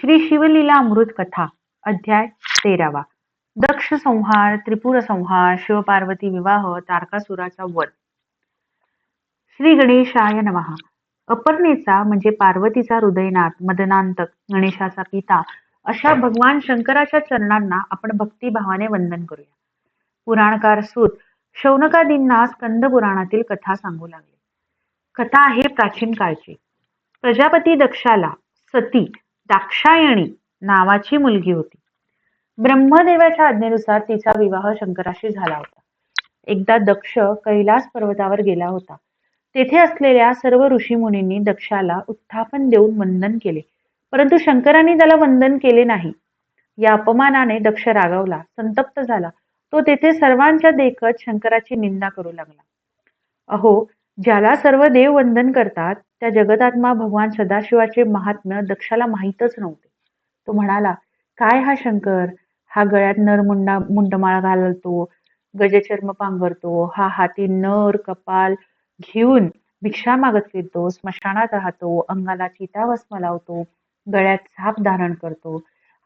श्री शिवलीला अमृत कथा अध्याय तेरावा. दक्ष संहार त्रिपुर संहार शिवपार्वती विवाह तारकासुराचा वध. श्री गणेशाय नमहा अपर्णेचा म्हणजे पार्वतीचा हृदयनाथ मदनांतक गणेशाचा पिता अशा भगवान शंकराच्या चरणांना आपण भक्तिभावाने वंदन करूया. पुराणकार सूत शौनकादींना स्कंद पुराणातील कथा सांगू लागले. कथा आहे प्राचीन काळची. प्रजापती दक्षाला सती दाक्षायणी नावाची मुलगी होती. ब्रह्मदेवाच्या आज्ञेनुसार तिचा विवाह शंकराशी झाला होता. एकदा दक्ष कैलास पर्वतावर गेला होता. तेथे असलेल्या सर्व ऋषीमुनींनी दक्षाला उत्थापन देऊन वंदन केले. परंतु शंकरांनी त्याला वंदन केले नाही. या अपमानाने दक्ष रागावला संतप्त झाला. तो तेथे सर्वांच्या देखत शंकराची निंदा करू लागला. अहो ज्याला सर्व देव वंदन करतात त्या जगदात्मा भगवान सदाशिवाचे महात्म्य दक्षाला माहीतच नव्हते. तो म्हणाला काय हा शंकर? हा गळ्यात नर मुंडा मुंडमाळ घालतो गजचर्म पांघरतो हा हाती नर कपाल घेऊन भिक्षा मागत फिरतो स्मशानात राहतो अंगाला चिताभस्म लावतो गळ्यात साप धारण करतो.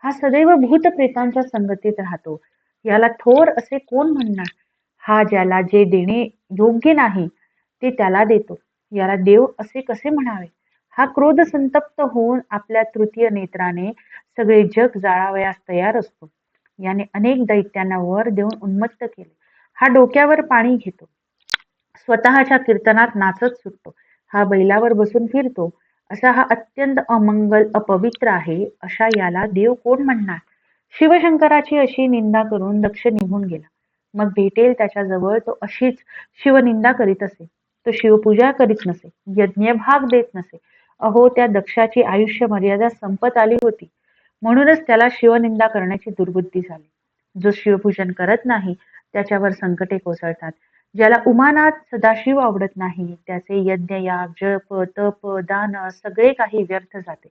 हा सदैव भूत प्रेतांच्या संगतीत राहतो. याला थोर असे कोण म्हणणार? हा ज्याला जे देणे योग्य नाही ते त्याला देतो. याला देव असे कसे म्हणावे? हा क्रोध संतप्त होऊन आपल्या तृतीय नेत्राने सगळे जग जाळावयास तयार असतो. याने अनेक दैत्यांना वर देऊन उन्मत्त केले. हा डोक्यावर पाणी घेतो. स्वतःच्या कीर्तनात नाचत सुटतो. हा बैलावर बसून फिरतो. असा हा अत्यंत अमंगल अपवित्र आहे अशा याला देव कोण म्हणणार? शिवशंकराची अशी निंदा करून दक्ष निघून गेला. मग भेटेल त्याच्याजवळ तो अशीच शिवनिंदा करीत असे. तो शिवपूजा करीत नसे यज्ञ भाग देत नसे. अहो त्या दक्षाची आयुष्य मर्यादा संपत आली होती. म्हणूनच त्याला शिवनिंदा करण्याची दुर्बुद्धी झाली. जो शिवपूजन करत नाही त्याच्यावर संकटे कोसळतात. ज्याला उमानात सदाशिव आवडत नाही त्याचे यज्ञ याग जप तप दान सगळे काही व्यर्थ जाते.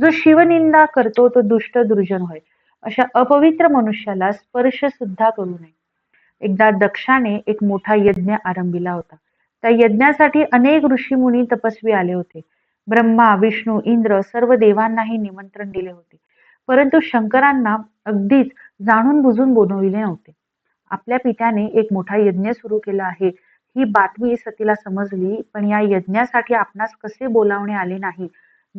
जो शिवनिंदा करतो तो दुष्ट दुर्जन होय. अशा अपवित्र मनुष्याला स्पर्श सुद्धा करू नये. एकदा दक्षाने एक मोठा यज्ञ आरंभिला होता. त्या यज्ञासाठी अनेक ऋषीमुनी तपस्वी आले होते. ब्रह्मा विष्णू इंद्र सर्व देवांनाही निमंत्रण दिले होते. परंतु शंकरांना अगदीच जाणून बुजून बोलविले नव्हते. आपल्या पित्याने एक मोठा यज्ञ सुरू केला आहे. ही बातमी सतीला समजली पण या यज्ञासाठी आपणास कसे बोलावणे आले नाही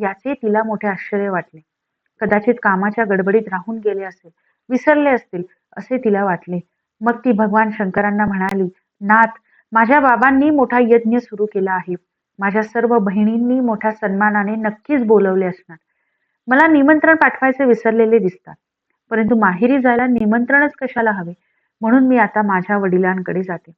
याचे तिला मोठे आश्चर्य वाटले. कदाचित कामाच्या गडबडीत राहून गेले असेल विसरले असतील असे तिला वाटले. मग ती भगवान शंकरांना म्हणाली नाथ माझ्या बाबांनी मोठा यज्ञ सुरू केला आहे. माझ्या सर्व बहिणींनी मोठ्या सन्मानाने नक्कीच बोलवले असणार. मला निमंत्रण पाठवायचे विसरलेले दिसतात. परंतु माहेरी जायला निमंत्रणच कशाला हवे? म्हणून मी आता माझ्या वडिलांकडे जाते.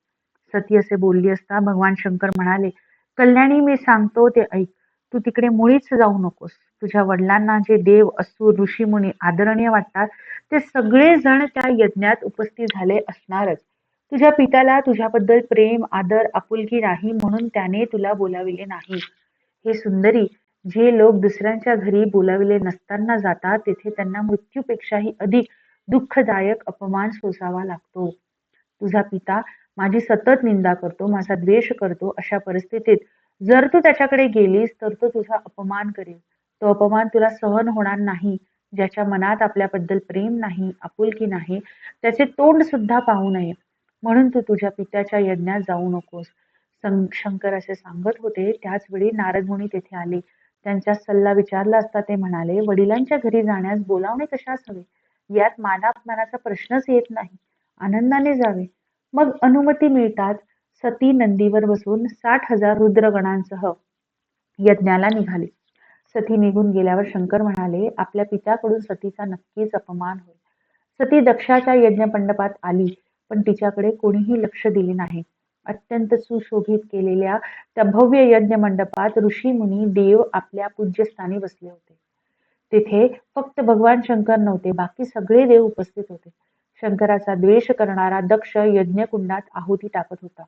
सती असे बोलली असता भगवान शंकर म्हणाले कल्याणी मी सांगतो ते ऐक. तू तिकडे मुळीच जाऊ नकोस. तुझ्या वडिलांना जे देव असुर ऋषीमुनी आदरणीय वाटतात ते सगळेजण त्या यज्ञात उपस्थित झाले असणारच. तुझ्या पित्याला तुझ्याबद्दल प्रेम आदर आपुलकी नाही म्हणून त्याने तुला बोलाविले नाही. हे सुंदरी जे लोक दुसऱ्यांच्या घरी बोलाविले नसताना जातात तेथे त्यांना मृत्यूपेक्षाही अधिक दुःखदायक अपमान सोसावा लागतो. तुझा पिता माझी सतत निंदा करतो माझा द्वेष करतो अशा परिस्थितीत जर तू त्याच्याकडे गेलीस तर तो तुझा अपमान करेल. तो अपमान तुला सहन होणार नाही. ज्याच्या मनात आपल्याबद्दल प्रेम नाही आपुलकी नाही त्याचे तोंड सुद्धा पाहू नये. म्हणून तू तुझ्या पित्याच्या यज्ञात जाऊ नकोस. शंकर असे सांगत होते. त्याच वेळी नारद मुनी तेथे आले. त्यांचा सल्ला विचारला असता ते म्हणाले वडिलांच्या घरी जाण्यास बोलावणे कशास हवे? यात मानापमानाचा प्रश्नच येत नाही. आनंदाने जावे. मग अनुमती मिळतात. सती नंदीवर बसून साठ हजार रुद्रगणांसह यज्ञाला निघाले. सती निघून गेल्यावर शंकर म्हणाले आपल्या पित्याकडून सतीचा नक्कीच अपमान होईल. सती दक्षाच्या यज्ञपंडपात आली. पण तिच्याकडे कोणीही लक्ष दिले नाही. अत्यंत सुशोभित केलेल्या त्या भव्य यज्ञ मंडपात ऋषी मुनी देव आपल्या पूज्यस्थानी बसले होते. तेथे फक्त भगवान शंकर नव्हते बाकी सगळे देव उपस्थित होते. शंकराचा द्वेष करणारा दक्ष यज्ञकुंडात आहुती टाकत होता.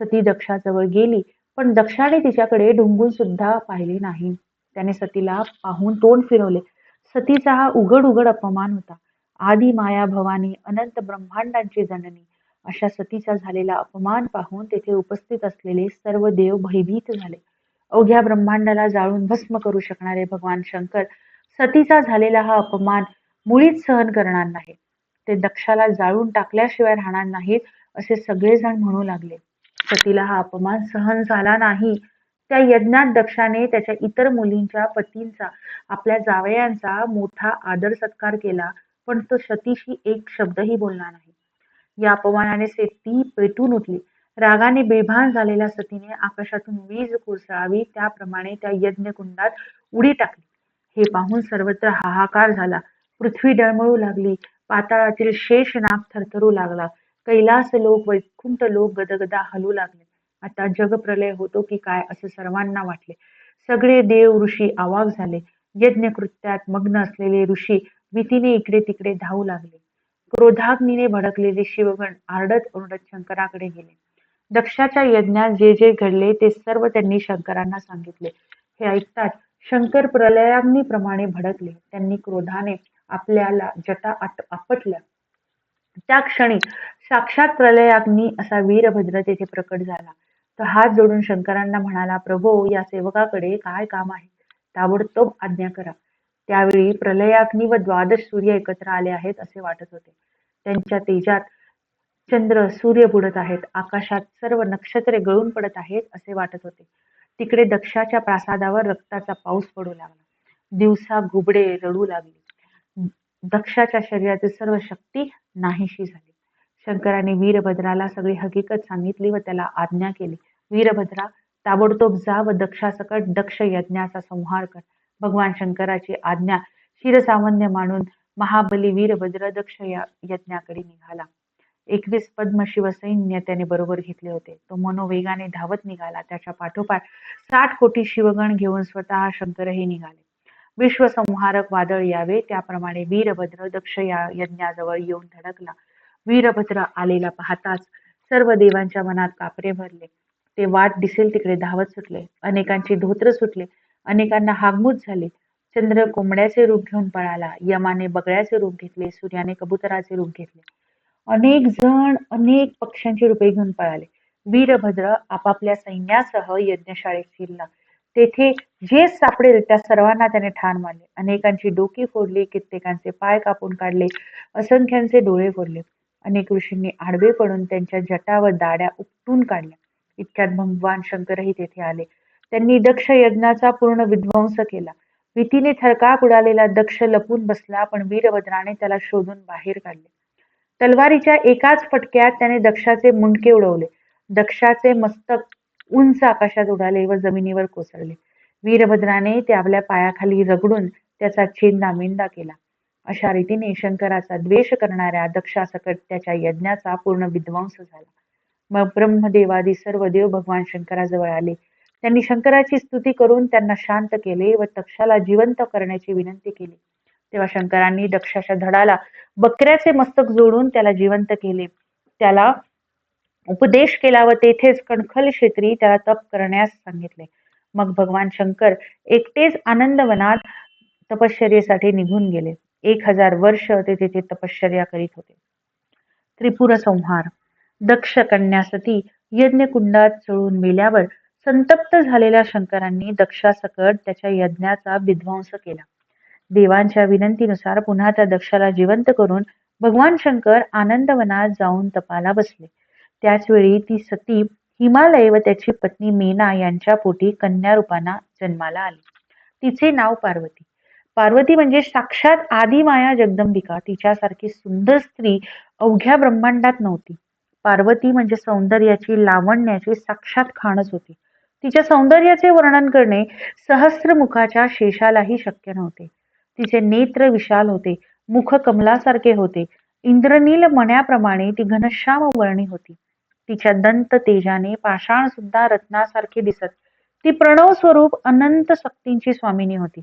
सती दक्षाजवळ गेली पण दक्षाने तिच्याकडे ढुंगून सुद्धा पाहिले नाही. त्याने सतीला पाहून तोंड फिरवले. सतीचा हा उघड उघड अपमान होता. आदि माया भवानी अनंत ब्रह्मांडांची जननी अशा सतीचा झालेला अपमान पाहून तेथे उपस्थित असलेले सर्व देव भयभीत झाले. अवघ्या ब्रह्मांडाला जाळून भस्म करू शकणारे भगवान शंकर सतीचा झालेला हा अपमान मुळीच सहन करणार नाही ते दक्षाला जाळून टाकल्याशिवाय राहणार नाहीत असे सगळेजण म्हणू लागले. सतीला हा अपमान सहन झाला नाही. त्या यज्ञात दक्षाने त्याच्या इतर मुलींच्या पतींचा आपल्या जावयांचा मोठा आदर सत्कार केला. पण तो सतीशी एक शब्दही बोलला नाही. या अपमानाने सती पेटून उठली. रागाने बेभान झालेल्या सतीने आकाशातून वीज कोसळावी त्याप्रमाणे त्या यज्ञकुंडात उडी टाकली. हे पाहून सर्वत्र हाहाकार झाला. पृथ्वी डळमळू लागली. पाताळातील शेष नाग थरथरू लागला. कैलास लोक वैकुंठ लोक गदगदा हलू लागले. आता जगप्रलय होतो की काय असं सर्वांना वाटले. सगळे देव ऋषी आवाक झाले. यज्ञकृत्यात मग्न असलेले ऋषी भीतीने इकडे तिकडे धावू लागले. क्रोधाग्नीने भडकलेले शिवगण आरडत ओरडत शंकराकडे गेले. दक्षाच्या यज्ञात जे जे घडले ते सर्व त्यांनी शंकरांना सांगितले. हे ऐकताच शंकर प्रलयाग्नीप्रमाणे भडकले. त्यांनी क्रोधाने आपल्याला जटा आपटल्या. त्या क्षणी साक्षात प्रलयाग्नी असा वीरभद्र तेथे प्रकट झाला. तर हात जोडून शंकरांना म्हणाला प्रभो या सेवकाकडे काय काम आहे? ताबडतोब आज्ञा करा. त्यावेळी प्रलयाग्नी व द्वादश सूर्य एकत्र आले आहेत असे वाटत होते. त्यांच्या तेजात चंद्र सूर्य बुडत आहेत. आकाशात सर्व नक्षत्रे गळून पडत आहेत असे वाटत होते. तिकडे दक्षाच्या प्रासादावर रक्ताचा पाऊस पडू लागला. दिवसा घुबडे रडू लागली. दक्षाच्या शरीरातील सर्व शक्ती नाहीशी झाली. शंकराने वीरभद्राला सगळी हकीकत सांगितली व त्याला आज्ञा केली. वीरभद्रा ताबडतोब जा व दक्षासकट दक्ष यज्ञाचा संहार कर. भगवान शंकराची आज्ञा शिरसामान्य मानून महाबली वीरभद्र दक्ष या यज्ञाकडे निघाला. एकवीस पद्म शिवसैन्य त्याने बरोबर घेतले होते. तो मनोवेगाने धावत निघाला. त्याच्या पाठोपाठ साठ कोटी शिवगण घेऊन स्वतः शंकरही निघाले. विश्वसंहारक वादळ यावे त्याप्रमाणे वीरभद्र दक्ष या यज्ञाजवळ येऊन धडकला. वीरभद्र आलेला पाहताच सर्व देवांच्या मनात कापरे भरले. ते वाट दिसेल तिकडे धावत सुटले. अनेकांची धोत्र सुटले. अनेकांना हागमूत झाले. चंद्र कोंबड्याचे रूप घेऊन पळाला. यमाने बगळ्याचे रूप घेतले. सूर्याने कबुतराचे रूप घेतले. अनेक जण अनेक पक्ष्यांची रूपे घेऊन पळाले. वीरभद्र आपापल्या सैन्यासह यज्ञशाळेत फिरला तेथे जे सापडेल त्या सर्वांना त्याने ठाण मारले अनेकांची डोकी फोडली कित्येकांचे पाय कापून काढले असंख्यांचे डोळे फोडले. अनेक ऋषींनी आडवे पडून त्यांच्या जटा व दाड्या उपटून काढल्या. इतक्यात भगवान शंकरही तेथे आले. त्यांनी दक्ष यज्ञाचा पूर्ण विध्वंस केला. भीतीने थरकाप उडालेला दक्ष लपून बसला पण वीरभद्राने त्याला शोधून बाहेर काढले. तलवारीच्या एकाच फटक्यात त्याने दक्षाचे मुंडके उडवले. दक्षाचे मस्तक उंच आकाशात उडाले व जमिनीवर कोसळले. वीरभद्राने ते आपल्या पायाखाली रगडून त्याचा चेंदा मेंदा केला. अशा रीतीने शंकराचा द्वेष करणाऱ्या दक्षासकट त्याच्या यज्ञाचा पूर्ण विध्वंस झाला. मग ब्रह्मदेवादी सर्व देव भगवान शंकराजवळ आले. त्यांनी शंकराची स्तुती करून त्यांना शांत केले व तक्षाला जिवंत करण्याची विनंती केली. तेव्हा शंकरांनी दक्षाच्या धडाला बकऱ्याचे मस्तक जोडून त्याला जिवंत केले. त्याला उपदेश केला व तेथेच कणखल क्षेत्री त्याला तप करण्यास सांगितले. मग भगवान शंकर एकटेच आनंदवनात तपश्चर्येसाठी निघून गेले. एक हजार वर्ष ते तेथे तपश्चर्या करीत होते. त्रिपुर संहार दक्ष कन्यासती यज्ञकुंडात चळून मेल्यावर संतप्त झालेल्या शंकरांनी दक्षासकट त्याच्या यज्ञाचा विध्वंस केला. देवांच्या विनंतीनुसार पुन्हा त्या दक्षाला जिवंत करून भगवान शंकर आनंदवनात जाऊन तपाला बसले. त्याच वेळी ती सती हिमालय व त्याची पत्नी मीना यांच्या पोटी कन्या रूपाना जन्माला आली. तिचे नाव पार्वती. पार्वती म्हणजे साक्षात आदिमाया जगदंबिका. तिच्यासारखी सुंदर स्त्री अवघ्या ब्रह्मांडात नव्हती. पार्वती म्हणजे सौंदर्याची लावण्याची साक्षात खाणच होती. तिच्या सौंदर्याचे वर्णन करणे सहस्रमुखाच्या शेषालाही शक्य नव्हते. तिचे नेत्र विशाल होते मुख कमलासारखे होते. इंद्रनील मण्याप्रमाणे ती घनश्याम वर्णी होती. तिच्या दंत तेजाने पाषाण सुद्धा रत्नासारखे दिसत. ती प्रणव स्वरूप अनंत शक्तींची स्वामिनी होती.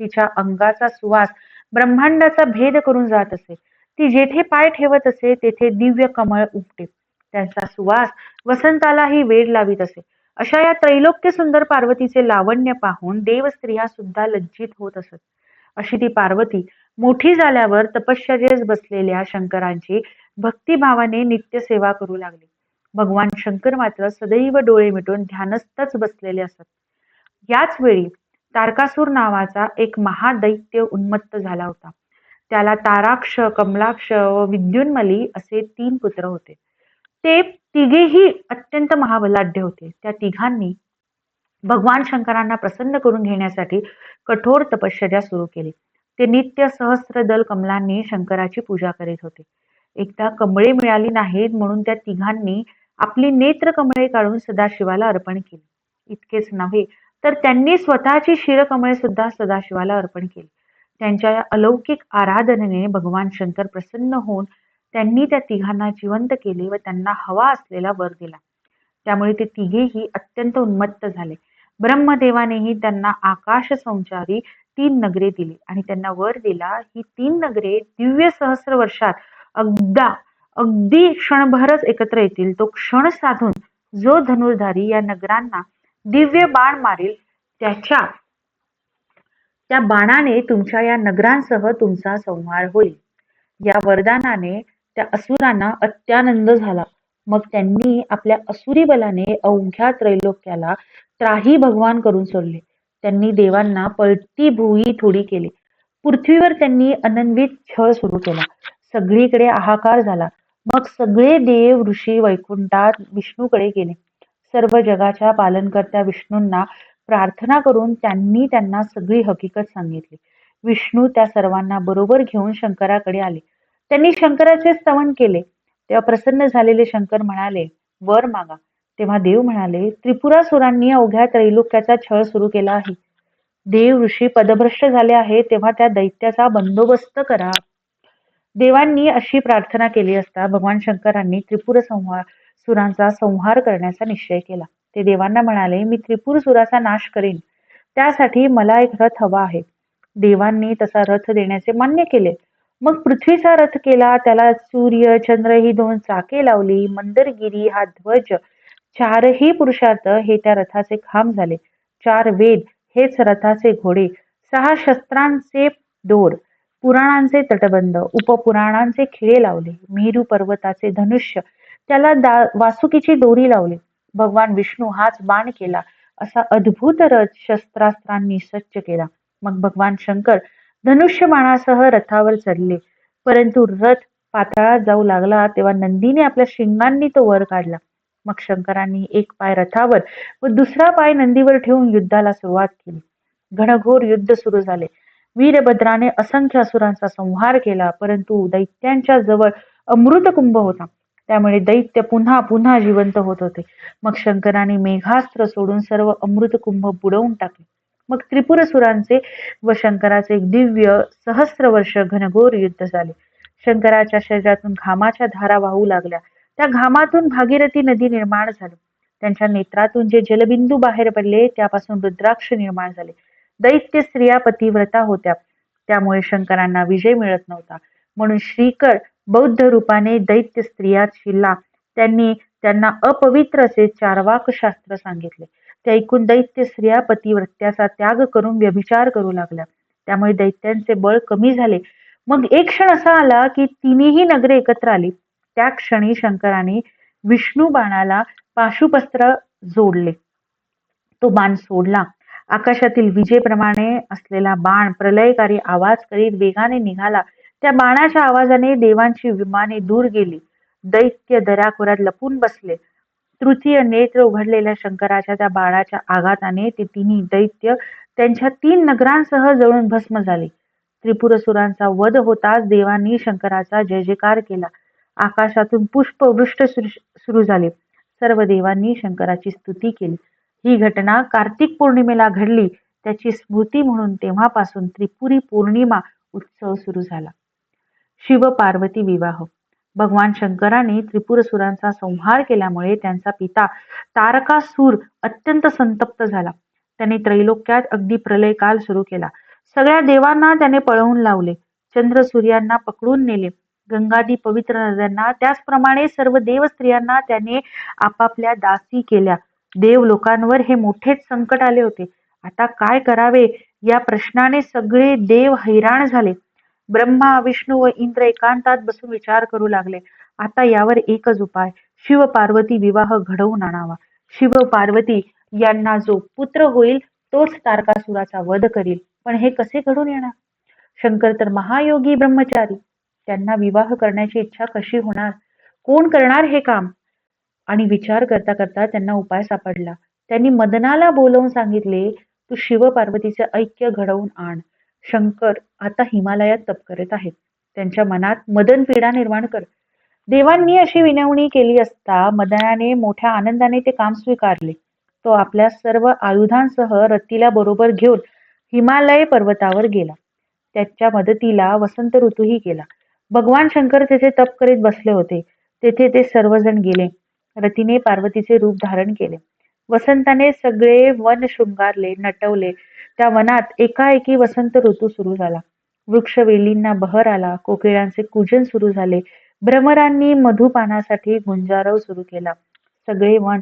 तिच्या अंगाचा सुवास ब्रह्मांडाचा भेद करून जात असे. ती जेथे पाय ठेवत असे तेथे दिव्य कमळ उपटे. त्यांचा सुवास वसंतालाही वेड लावित असे. अशा या त्रैलोक्य सुंदर पार्वतीचे लावण्य पाहून देव स्त्रिया सुद्धा लज्जित होत असत. अशी ती पार्वती मोठी झाल्यावर तपश्चर्येस बसलेल्या शंकरांची भक्तिभावाने नित्य सेवा करू लागली. भगवान शंकर मात्र सदैव डोळे मिटून ध्यानस्थच बसलेले असत. याच वेळी तारकासूर नावाचा एक महादैत्य उन्मत्त झाला होता. त्याला ताराक्ष कमलाक्ष व विद्युन्मली असे तीन पुत्र होते. ते तिघेही अत्यंत महाबलाढ्य होते. त्या तिघांनी भगवान शंकरांना प्रसन्न करून घेण्यासाठी कठोर तपश्चर्या सुरू केली. ते नित्य सहस्र दल कमलांनी शंकराची पूजा करीत होते. एकदा कमळे मिळाली नाहीत म्हणून त्या तिघांनी आपली नेत्र कमळे काढून सदाशिवाला अर्पण केली. इतकेच नव्हे तर त्यांनी स्वतःची शिरकमळे सुद्धा सदाशिवाला अर्पण केली. त्यांच्या अलौकिक आराधनेने भगवान शंकर प्रसन्न होऊन त्यांनी त्या तिघांना जिवंत केले व त्यांना हवा असलेला वर दिला. त्यामुळे ते तिघेही अत्यंत उन्मत्त झाले. ब्रह्मदेवानेही त्यांना आकाश संचारी तीन नगरे दिली आणि त्यांना वर दिला. ही तीन नगरे दिव्य सहस्र वर्षात अगदा अगदी क्षणभरच एकत्र येतील. तो क्षण साधून जो धनुर्धारी या नगरांना दिव्य बाण मारील त्याच्या त्या बाणाने तुमच्या या नगरांसह तुमचा संहार होईल. या वरदानाने त्या असुरांना अत्यानंद झाला. मग त्यांनी आपल्या असुरी बलाने अवघ्या त्रैलोक्याला त्राही भगवान करून सोडले. त्यांनी देवांना पळती भुई थोडी केली. पृथ्वीवर त्यांनी अनन्वित छळ सुरू केला. सगळीकडे हाहाकार झाला. मग सगळे देव ऋषी वैकुंठात विष्णूकडे गेले. सर्व जगाच्या पालनकर्त्या विष्णूंना प्रार्थना करून त्यांनी त्यांना सगळी हकीकत सांगितली. विष्णू त्या सर्वांना बरोबर घेऊन शंकराकडे आले. त्यांनी शंकराचे स्तवन केले. तेव्हा प्रसन्न झालेले शंकर म्हणाले वर मागा. तेव्हा देव म्हणाले त्रिपुरासुरांनी अवघ्या त्रैलोक्याचा छळ सुरू केला आहे. देव ऋषी पदभ्रष्ट झाले आहे तेव्हा त्या दैत्याचा बंदोबस्त करा. देवांनी अशी प्रार्थना केली असता भगवान शंकरांनी त्रिपुर संहार सुरांचा संहार करण्याचा निश्चय केला. ते देवांना म्हणाले मी त्रिपुर सुराचा नाश करेन. त्यासाठी मला एक रथ हवा आहे. देवांनी तसा रथ देण्याचे मान्य केले. मग पृथ्वीचा रथ केला त्याला सूर्य चंद्र ही दोन चाके लावली मंदरगिरी हा ध्वज चारही पुरुषार्थ हे त्या रथाचे खांब झाले. चार वेद हेच रथाचे घोडे सहा शस्त्रांचे दोर पुराणांचे तटबंध उपपुराणांचे खिळे लावले मेरू पर्वताचे धनुष्य त्याला दा वासुकीची दोरी लावली. भगवान विष्णू हाच बाण केला असा अद्भुत रथ शस्त्रास्त्रांनी सज्ज केला. मग भगवान शंकर धनुष्यबाणासह रथावर चढले. परंतु रथ पाताळात जाऊ लागला तेव्हा नंदीने आपल्या शिंगांनी तो वर काढला. मग शंकरांनी एक पाय रथावर व दुसरा पाय नंदीवर ठेवून युद्धाला सुरुवात केली. घनघोर युद्ध सुरू झाले. वीरभद्राने असंख्य असुरांचा संहार केला परंतु दैत्यांच्या जवळ अमृत कुंभ होता. त्यामुळे दैत्य पुन्हा पुन्हा जिवंत होत होते. मग शंकराने मेघास्त्र सोडून सर्व अमृत कुंभ बुडवून टाकले. मग त्रिपुरसुरांचे व शंकराचे एक दिव्य सहस्र वर्ष घनघोर युद्ध झाले. शंकराच्या शरीरातून घामाच्या धारा वाहू लागल्या. त्या घामातून भागीरथी नदी निर्माण झाली. त्यांच्या नेत्रातून जे जलबिंदू बाहेर पडले त्यापासून रुद्राक्ष निर्माण झाले. दैत्य स्त्रिया पतिव्रता होत्या. त्यामुळे शंकरांना विजय मिळत नव्हता. म्हणून श्रीकर बौद्ध रूपाने दैत्य स्त्रियात शिरला त्यांनी त्यांना अपवित्र असे चारवाक शास्त्र सांगितले. ते ऐकून दैत्य स्त्रिया पतिव्रत्याचा त्याग करून व्यभिचार करू लागल्या. त्यामुळे दैत्यांचे बळ कमी झाले. मग एक क्षण असा आला की तिन्ही नगरे एकत्र आली. त्या क्षणी शंकराने विष्णू बाणाला पाशुपस्त्र जोडले. तो बाण सोडला. आकाशातील विजेप्रमाणे असलेला बाण प्रलयकारी आवाज करीत वेगाने निघाला. त्या बाणाच्या आवाजाने देवांची विमाने दूर गेली. दैत्य दराखोरात लपून बसले. तृतीय नेत्र उघडलेल्या शंकराच्या त्या बाळाच्या आघाताने ते तिन्ही दैत्य त्यांच्या तीन नगरांसह जळून भस्म झाले. त्रिपुरसुरांचा वध होताच देवांनी शंकराचा जय जयकार केला. आकाशातून पुष्पवृष्ट सुरू झाले. सर्व देवांनी शंकराची स्तुती केली. ही घटना कार्तिक पौर्णिमेला घडली. त्याची स्मृती म्हणून तेव्हापासून त्रिपुरी पौर्णिमा उत्सव सुरू झाला. शिव पार्वती विवाह भगवान शंकराने त्रिपुरसुरांचा संहार केल्यामुळे त्यांचा पिता तारकासूर अत्यंत संतप्त झाला. त्याने त्रैलोक्यात अगदी प्रलय काल सुरू केला. सगळ्या देवांना त्याने पळवून लावले. चंद्र सूर्यांना पकडून नेले. गंगादी पवित्र नद्यांना त्याचप्रमाणे सर्व देव स्त्रियांना त्याने आपापल्या दासी केल्या. देव लोकांवर हे मोठेच संकट आले होते. आता काय करावे? या प्रश्नाने सगळे देव हैराण झाले. ब्रह्मा विष्णू व इंद्र एकांतात बसून विचार करू लागले. आता यावर एकच उपाय शिव पार्वती विवाह घडवून आणावा. शिव पार्वती यांना जो पुत्र होईल तोच तारकासुराचा वध करील. पण हे कसे घडून येणार? शंकर तर महायोगी ब्रह्मचारी. त्यांना विवाह करण्याची इच्छा कशी होणार? कोण करणार हे काम? आणि विचार करता करता त्यांना उपाय सापडला. त्यांनी मदनाला बोलवून सांगितले तू शिव पार्वतीचे ऐक्य घडवून आण. शंकर आता हिमालयात तप करत आहेत. त्यांच्या मनात मदन पीडा निर्माण कर. देवांनी अशी विनवणी केली असता मदनाने मोठ्या आनंदाने ते काम स्वीकारले. तो आपल्या सर्व आयुधांसह रतीला बरोबर घेऊन हिमालय पर्वतावर गेला. त्याच्या मदतीला वसंत ऋतूही गेला. भगवान शंकर तेथे तप करीत बसले होते. तेथे ते सर्वजण गेले. रतीने पार्वतीचे रूप धारण केले. वसंताने सगळे वन शृंगारले नटवले त्या वनात एकाएकी वसंत ऋतू सुरू झाला. वृक्षवेलींना बहर आला. कोकिळांचे कुजन सुरू झाले. भ्रमरांनी मधुपानासाठी गुंजारव सुरू केला. सगळे वन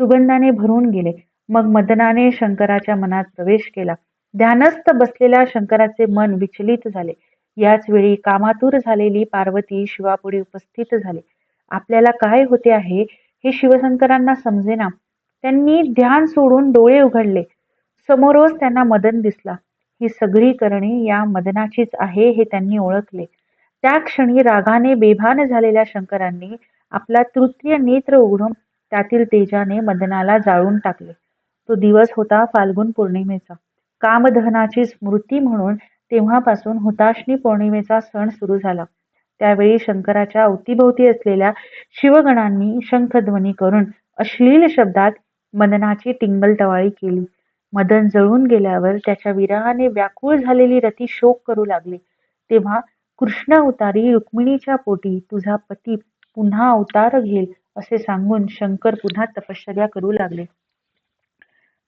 सुगंधाने भरून गेले. मग मदनाने शंकराच्या मनात प्रवेश केला. ध्यानस्थ बसलेल्या शंकराचे मन विचलित झाले. याच वेळी कामातूर झालेली पार्वती शिवापुढे उपस्थित झाले. आपल्याला काय होते आहे हे शिवशंकरांना समजेना. त्यांनी ध्यान सोडून डोळे उघडले. समोरच त्यांना मदन दिसला. ही सगळी करणे या मदनाचीच आहे हे त्यांनी ओळखले. त्या क्षणी रागाने बेभान झालेल्या शंकरांनी आपला तृतीय नेत्र उघडून त्यातील तेजाने मदनाला जाळून टाकले. तो दिवस होता फाल्गुन पौर्णिमेचा. कामदहनाची स्मृती म्हणून तेव्हापासून हुताशनी पौर्णिमेचा सण सुरू झाला. त्यावेळी शंकराच्या अवतीभोवती असलेल्या शिवगणांनी शंखध्वनी करून अश्लील शब्दात मदनाची टिंगलटवाळी केली. मदन जळून गेल्यावर त्याच्या विरहाने व्याकुळ झालेली रती शोक करू लागली. तेव्हा कृष्ण अवतारी रुक्मिणीच्या पोटी तुझा पती पुन्हा अवतार घेईल असे सांगून शंकर पुन्हा तपश्चर्या करू लागले.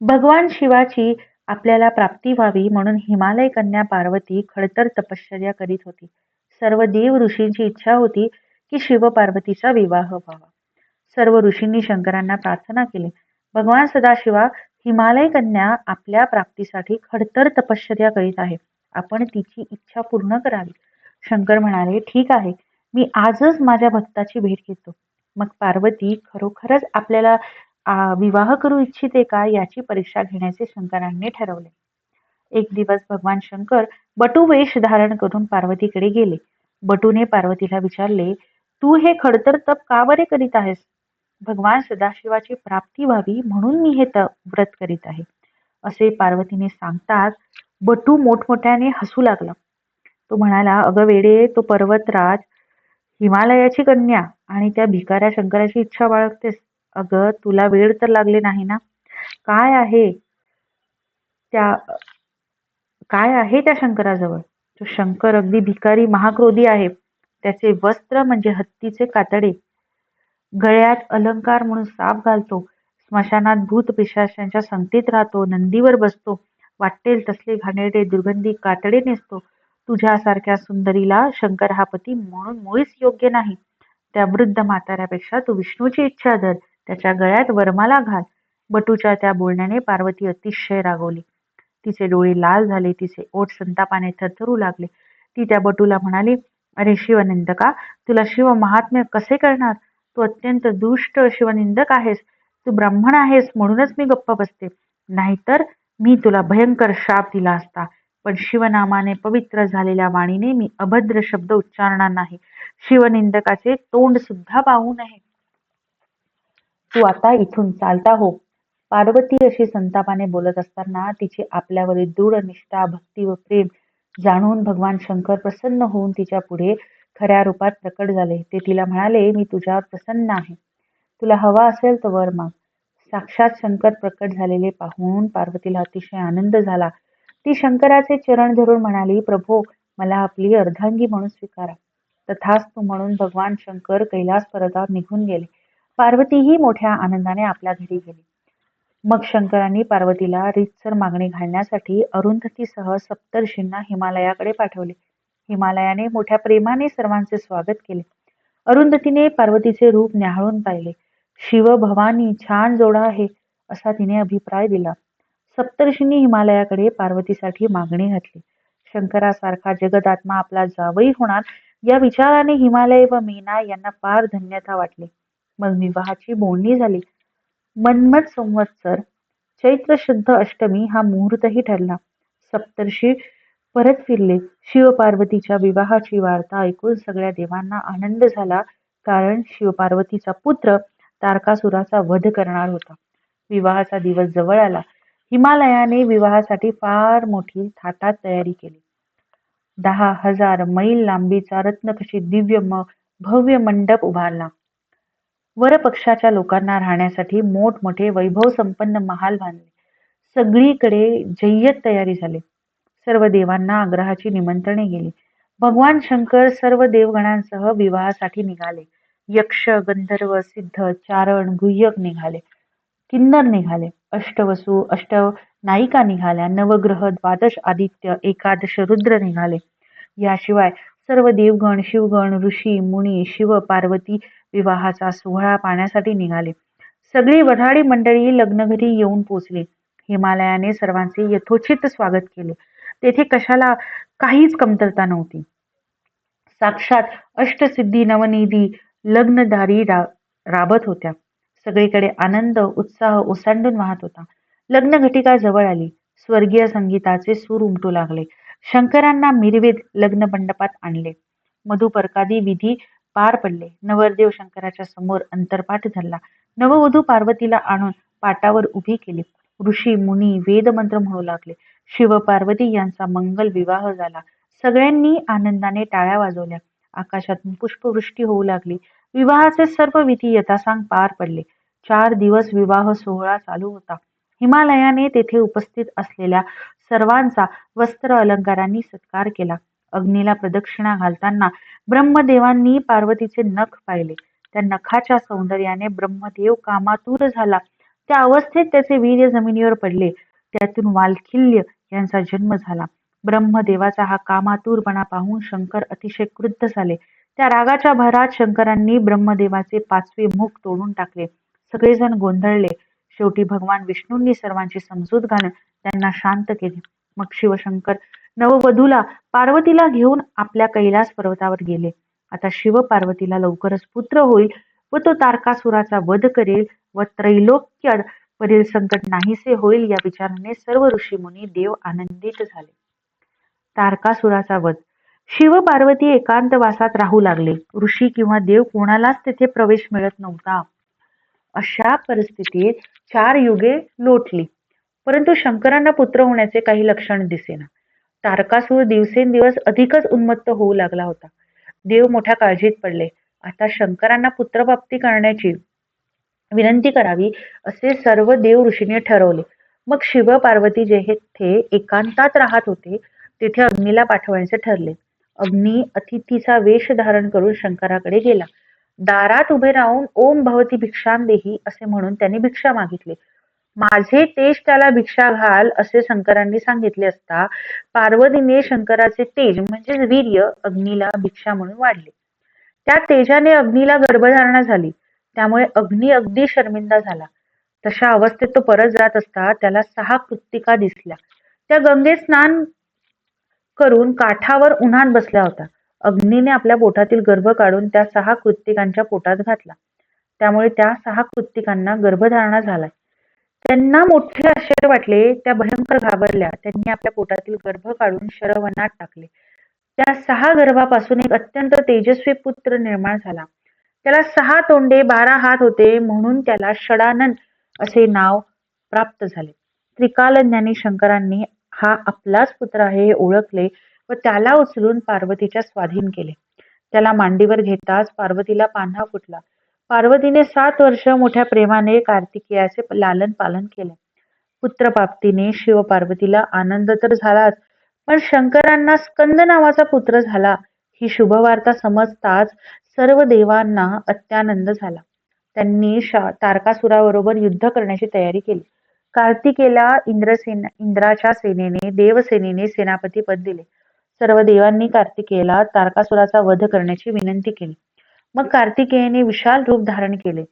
भगवान शिवाची आपल्याला प्राप्ती व्हावी म्हणून हिमालय कन्या पार्वती खडतर तपश्चर्या करीत होती. सर्व देव ऋषींची इच्छा होती की शिव पार्वतीचा विवाह व्हावा. सर्व ऋषींनी शंकरांना प्रार्थना केली. भगवान सदाशिवा हिमालय कन्या आपल्या प्राप्तीसाठी खडतर तपश्चर्या करीत आहे. आपण तिची इच्छा पूर्ण करावी. शंकर म्हणाले ठीक आहे. मी आजच माझ्या भक्ताची भेट घेतो. मग पार्वती खरोखरच आपल्याला विवाह करू इच्छिते का याची परीक्षा घेण्याचे शंकरांनी ठरवले. एक दिवस भगवान शंकर बटू वेश धारण करून पार्वतीकडे गेले. बटूने पार्वतीला विचारले तू हे खडतर तप का बरे करीत आहेस? भगवान सदाशिवाची प्राप्ती व्हावी म्हणून मी हे व्रत करीत आहे. असे पार्वतीने सांगताच बटू मोठमोठ्याने हसू लागला. तो म्हणाला अगं वेडे तो पर्वतराज हिमालयाची कन्या आणि त्या भिकाऱ्या शंकराची इच्छा बाळगतेस. अगं तुला वेळ तर लागले नाही ना? काय आहे त्या काय आहे त्या शंकराजवळ? तो शंकर अगदी भिकारी महाक्रोधी आहे. त्याचे वस्त्र म्हणजे हत्तीचे कातडे. गळ्यात अलंकार म्हणून साप घालतो. स्मशानात भूत पिशाशांच्या संगतीत राहतो. नंदीवर बसतो. वाटेल तसले घाणेरडे दुर्गंधी कातडे नेसतो. तुझ्यासारख्या सुंदरीला शंकर हा पती म्हणून मुळीच योग्य नाही. त्या वृद्ध म्हाताऱ्यापेक्षा तू विष्णूची इच्छा धर. त्याच्या गळ्यात वरमाला घाल. बटूच्या त्या बोलण्याने पार्वती अतिशय रागवली. तिचे डोळे लाल झाले. तिचे ओठ संतापाने थरथरू लागले. ती त्या बटूला म्हणाली अरे शिवनंदका तुला शिव महात्म्य कसे करणार तू अत्यंत दुष्ट शिवनिंदक आहेस. तू ब्राह्मण आहेस म्हणूनच मी गप्प बसते. नाहीतर मी तुला भयंकर शाप दिला असता. पण शिवनामाने पवित्र झालेल्या वाणीने मी अभद्र शब्द उच्चारणार नाही. शिवनिंदकाचे तोंड सुद्धा पाहू नये. तू आता इथून चालता हो. पार्वती अशी संतापाने बोलत असताना तिची आपल्यावरील दृढ निष्ठा भक्ती व प्रेम जाणून भगवान शंकर प्रसन्न होऊन तिच्या पुढे खऱ्या रूपात प्रकट झाले. ते तिला म्हणाले मी तुझ्यावर प्रसन्न आहे. तुला हवा असेल तर वर माग. साक्षात शंकर प्रकट झालेले पाहून पार्वतीला अतिशय आनंद झाला. ती शंकराचे चरण धरून म्हणाली प्रभो मला आपली अर्धांगी म्हणून स्वीकारा. तथास्तु म्हणून भगवान शंकर कैलास पर्वतावर निघून गेले. पार्वतीही मोठ्या आनंदाने आपल्या घरी गेली. मग शंकरांनी पार्वतीला रीतसर मागणी घालण्यासाठी अरुंधतीसह सप्तर्षींना हिमालयाकडे पाठवले. हिमालयाने मोठ्या प्रेमाने सर्वांचे स्वागत केले. अरुंधतीने पार्वतीचे रूप न्याहाळून पाहिले. शिव भवानी छान जोडा आहे असा तिने अभिप्राय दिला. सप्तर्षींनी हिमालयाकडे पार्वतीसाठी मागणी घातली. शंकरासारखा जगदात्मा आपला जावई होणार या विचाराने हिमालय व मीना यांना फार धन्यता वाटली. मग विवाहाची बोलणी झाली. मन्मथ संवत्सर चैत्र शुद्ध अष्टमी हा मुहूर्तही ठरला. सप्तर्षी परत फिरले. शिवपार्वतीच्या विवाहाची वार्ता ऐकून सगळ्या देवांना आनंद झाला कारण शिवपार्वतीचा पुत्र तारकासुराचा वध करणार होता. विवाहाचा दिवस जवळ आला. हिमालयाने विवाहासाठी फार मोठी थाटात तयारी केली. दहा हजार मैल लांबीचा रत्नखचित दिव्य म भव्य मंडप उभारला. वरपक्षाच्या लोकांना राहण्यासाठी मोठमोठे वैभव संपन्न महाल बांधले. सगळीकडे जय्यत तयारी झाली. सर्व देवांना आग्रहाची निमंत्रणे गेली. भगवान शंकर सर्व देवगणांसह विवाहासाठी निघाले. यक्ष गंधर्व सिद्ध चारण गुह्यक निघाले. किन्नर निघाले. अष्टवसू अष्ट नायिका निघाल्या. नवग्रह द्वादश आदित्य एकादश रुद्र निघाले. याशिवाय सर्व देवगण शिवगण ऋषी मुनी शिव पार्वती विवाहाचा सोहळा पाहण्यासाठी निघाले. सगळी वऱ्हाडी मंडळी लग्नघरी येऊन पोचली. हिमालयाने सर्वांचे यथोचित स्वागत केले. तेथे कशाला काहीच कमतरता नव्हती. साक्षात अष्टसिद्धी नवनिधी लग्नदारी रा राबत होत्या. सगळीकडे आनंद उत्साह ओसांडून वाहत होता. लग्न घटिका जवळ आली. स्वर्गीय संगीताचे सूर उमटू लागले. शंकरांना मिरवेद लग्न मंडपात आणले. मधुपर्कादी विधी पार पडले. नवरदेव शंकराच्या समोर अंतरपाठ धरला. नववधू पार्वतीला आणून पाटावर उभी केली. ऋषी मुनी वेदमंत्र म्हणू लागले. शिवपार्वती यांचा मंगल विवाह झाला. सगळ्यांनी आनंदाने टाळ्या वाजवल्या. आकाशातून पुष्पवृष्टी होऊ लागली. विवाहाचे सर्व विधी यथासांग पार पडले. चार दिवस विवाह सोहळा चालू होता. हिमालयाने तेथे उपस्थित असलेल्या सर्वांचा वस्त्र अलंकारांनी सत्कार केला. अग्नीला प्रदक्षिणा घालताना ब्रह्मदेवांनी पार्वतीचे नख पाहिले. त्या नखाच्या सौंदर्याने ब्रह्मदेव कामातूर झाला. त्या अवस्थेत त्याचे वीर्य जमिनीवर पडले. त्यातून वालखिल्य यांचा जन्म झाला. ब्रह्मदेवाचा हा कामातूरपणा पाहून शंकर अतिशय क्रुद्ध झाले. त्या रागाच्या भरात शंकरांनी ब्रह्मदेवाचे पाचवे मुख तोडून टाकले. सगळेजण गोंधळले. शेवटी भगवान विष्णूंनी सर्वांची समजूत घालून त्यांना शांत केले. मग शिवशंकर नववधूला पार्वतीला घेऊन आपल्या कैलास पर्वतावर गेले. आता शिव पार्वतीला लवकरच पुत्र होईल व तो तारकासुराचा वध करेल व त्रैलोक्य वरील संकट नाहीसे होईल या विचाराने सर्व ऋषीमुनी देव आनंदित झाले. तारकासुराचा वध. शिव पार्वती एकांतवासात राहू लागले. ऋषी किंवा देव कोणालाच तेथे प्रवेश मिळत नव्हता. अशा परिस्थितीत चार युगे लोटली. परंतु शंकरांना पुत्र होण्याचे काही लक्षण दिसेना. तारकासूर दिवसेंदिवस अधिकच उन्मत्त होऊ लागला होता. देव मोठ्या काळजीत पडले. आता शंकरांना पुत्रप्राप्ती करण्याची विनंती करावी असे सर्व देव ऋषीने ठरवले. मग शिव पार्वती जे जेथे एकांतात राहत होते तेथे अग्नीला पाठवायचे ठरले. अग्नी अतिथीचा वेश धारण करून शंकराकडे गेला. दारात उभे राहून ओम भवती भिक्षाम देही असे म्हणून त्यांनी भिक्षा मागितली. माझे तेज त्याला भिक्षा घाल असे शंकरांनी सांगितले असता पार्वतीने शंकराचे तेज म्हणजे वीर्य अग्नीला भिक्षा म्हणून वाढले. त्या तेजाने अग्नीला गर्भधारणा झाली. त्यामुळे अग्नी अगदी शर्मिंदा झाला. तशा अवस्थेत तो परत जात असता त्याला सहा कृत्तिका दिसल्या. त्या गंगेत स्नान करून काठावर उन्हात बसल्या होत्या. अग्नीने आपल्या पोटातील गर्भ काढून त्या सहा कृत्तिकांच्या पोटात घातला. त्यामुळे त्या सहा कृत्तिकांना गर्भधारणा झालाय. त्यांना मोठे आश्चर्य वाटले. त्या भयंकर घाबरल्या. त्यांनी आपल्या पोटातील गर्भ काढून शरवनात टाकले. त्या सहा गर्भापासून एक अत्यंत तेजस्वी पुत्र निर्माण झाला. त्याला सहा तोंडे बारा हात होते म्हणून त्याला षडानन असे नाव प्राप्त झाले. त्रिकालज्ञानी शंकरांनी हा आपलाच पुत्र आहे हे ओळखले व त्याला उचलून पार्वतीच्या स्वाधीन केले. त्याला मांडीवर घेताच पार्वतीला पान्हा फुटला. पार्वतीने सात वर्ष मोठ्या प्रेमाने कार्तिकेयाचे लालन पालन केले. पुत्रप्राप्तीने शिव पार्वतीला आनंद तर झालाच पण शंकरांना स्कंद नावाचा पुत्र झाला. ही शुभवार्ता समजताच सर्व देवांना अत्यानंद झाला. त्यांनी तारकासुराबरोबर युद्ध करण्याची तयारी केली. कार्तिकेला इंद्रसेना इंद्राच्या सेनेने देवसेनेने सेनापती पद दिले. सर्व देवांनी कार्तिकेला तारकासुराचा वध करण्याची विनंती केली. मग कार्तिकेयने विशाल रूप धारण केले.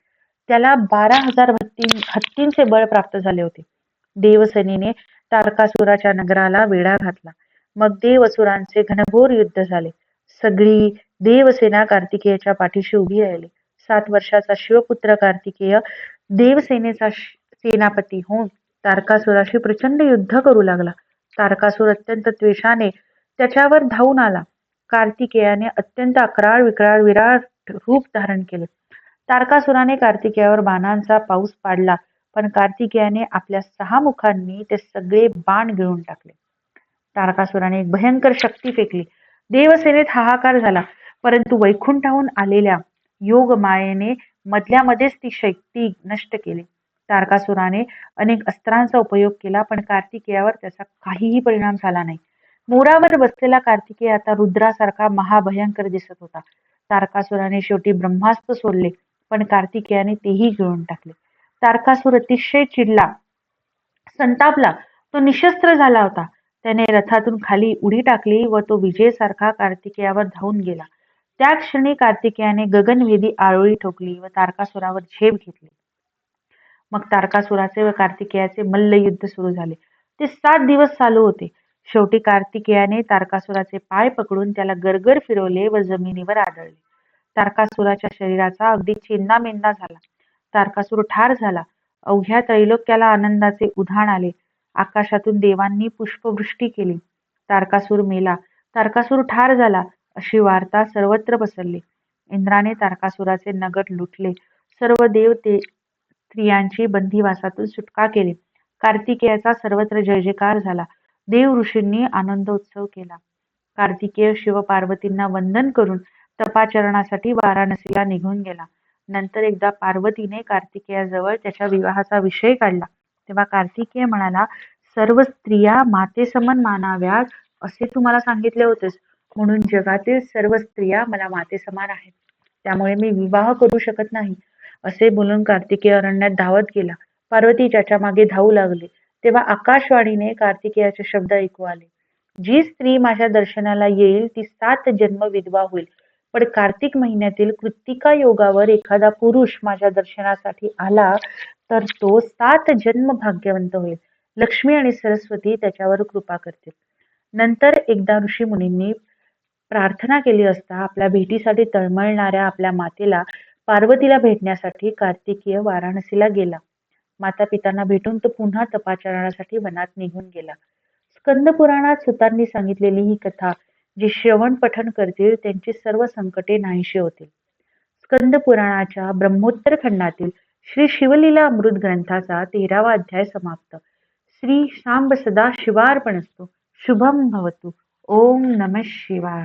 त्याला बारा हजार हत्ती हत्तींचे बळ प्राप्त झाले होते. देवसेनेने तारकासुराच्या नगराला वेढा घातला. मग देवसुरांचे घनघोर युद्ध झाले. सगळी देवसेना कार्तिकेयच्या पाठीशी उभी राहिली. सात वर्षाचा शिवपुत्र कार्तिकेय देवसेनेचा सेनापती होऊन तारकासुराशी प्रचंड युद्ध करू लागला. तारकासूर अत्यंत द्वेषाने त्याच्यावर धावून आला. कार्तिकेयाने अत्यंत अकराळ विक्राळ विराट रूप धारण केले. तारकासुराने कार्तिकेयावर बाणांचा पाऊस पाडला पण कार्तिकेयाने आपल्या सहा मुखांनी ते सगळे बाण गिळून टाकले. तारकासुराने एक भयंकर शक्ती फेकली. देवसेनेत हाहाकार झाला. परंतु वैकुंठाहून आलेल्या योग मायेने मधल्या मध्येच ती शक्ती नष्ट केली. तारकासुराने अनेक अस्त्रांचा उपयोग केला पण कार्तिकेयावर त्याचा काहीही परिणाम झाला नाही. मोरावर बसलेला कार्तिकेय आता रुद्रासारखा महाभयंकर दिसत होता. तारकासुराने शेवटी ब्रह्मास्त्र सोडले पण कार्तिकेयाने तेही गिळून टाकले. तारकासुर अतिशय चिडला संतापला तो निशस्त्र झाला होता. त्याने रथातून खाली उडी टाकली व तो विजयसारखा कार्तिकेयावर धावून गेला. त्या क्षणी कार्तिकेयाने गगनवेधी आळोळी ठोकली व तारकासुरावर झेप घेतली. मग तारकासुराचे व कार्तिकेयाचे मल्लयुद्ध सुरू झाले. ते सात दिवस चालू होते. शेवटी कार्तिकेयाने तारकासुराचे पाय पकडून त्याला गरगर फिरवले व जमिनीवर आदळले. तारकासुराच्या शरीराचा अगदी चिन्नामिन्ना झाला. तारकासूर ठार झाला. अवघ्या त्रैलोक्याला आनंदाचे उधाण आले. आकाशातून देवांनी पुष्पवृष्टी केली. तारकासूर मेला. तारकासूर ठार झाला. अशी वार्ता सर्वत्र पसरली. इंद्राने तारकासुराचे नगर लुटले. सर्व देव ते स्त्रियांची बंदिवासातून सुटका केली. कार्तिकेयाचा सर्वत्र जय जयकार झाला. देव ऋषींनी आनंदोत्सव केला. कार्तिकेय शिव पार्वतींना वंदन करून तपाचरणासाठी वाराणसीला निघून गेला. नंतर एकदा पार्वतीने कार्तिकेयाजवळ त्याच्या विवाहाचा विषय काढला. तेव्हा कार्तिकेय म्हणाला सर्व स्त्रिया मातेसमन मानाव्यात असे तू मला सांगितले होतेस. म्हणून जगातील सर्व स्त्रिया मला माते समान आहेत. त्यामुळे मी विवाह करू शकत नाही असे बोलून कार्तिकेय अरण्यात धावत गेला. पार्वती त्याच्यामागे धावू लागले तेव्हा आकाशवाणीने कार्तिकेयाचे शब्द ऐकू आले. जी स्त्री माझ्या दर्शनाला येईल ती सात जन्म विधवा होईल. पण कार्तिक महिन्यातील कृत्तिका योगावर एखादा पुरुष माझ्या दर्शनासाठी आला तर तो सात जन्म भाग्यवंत होईल. लक्ष्मी आणि सरस्वती त्याच्यावर कृपा करतील. नंतर एकदा ऋषी मुनींनी प्रार्थना केली असता आपल्या भेटीसाठी तळमळणाऱ्या आपल्या मातेला पार्वतीला भेटण्यासाठी कार्तिकीय वाराणसीला गेला. माता पितांना भेटून तो पुन्हा तपाचरणासाठी वनात निघून गेला. स्कंद पुराणात सुतांनी सांगितलेली ही कथा जी श्रवण पठण करतील त्यांची सर्व संकटे नाहीशी होतील. स्कंद पुराणाच्या ब्रह्मोत्तर खंडातील श्री शिवलीला अमृत ग्रंथाचा तेरावा अध्याय समाप्त. श्री सांब सदा असतो शुभम भवतु. ओम नम शिवाय.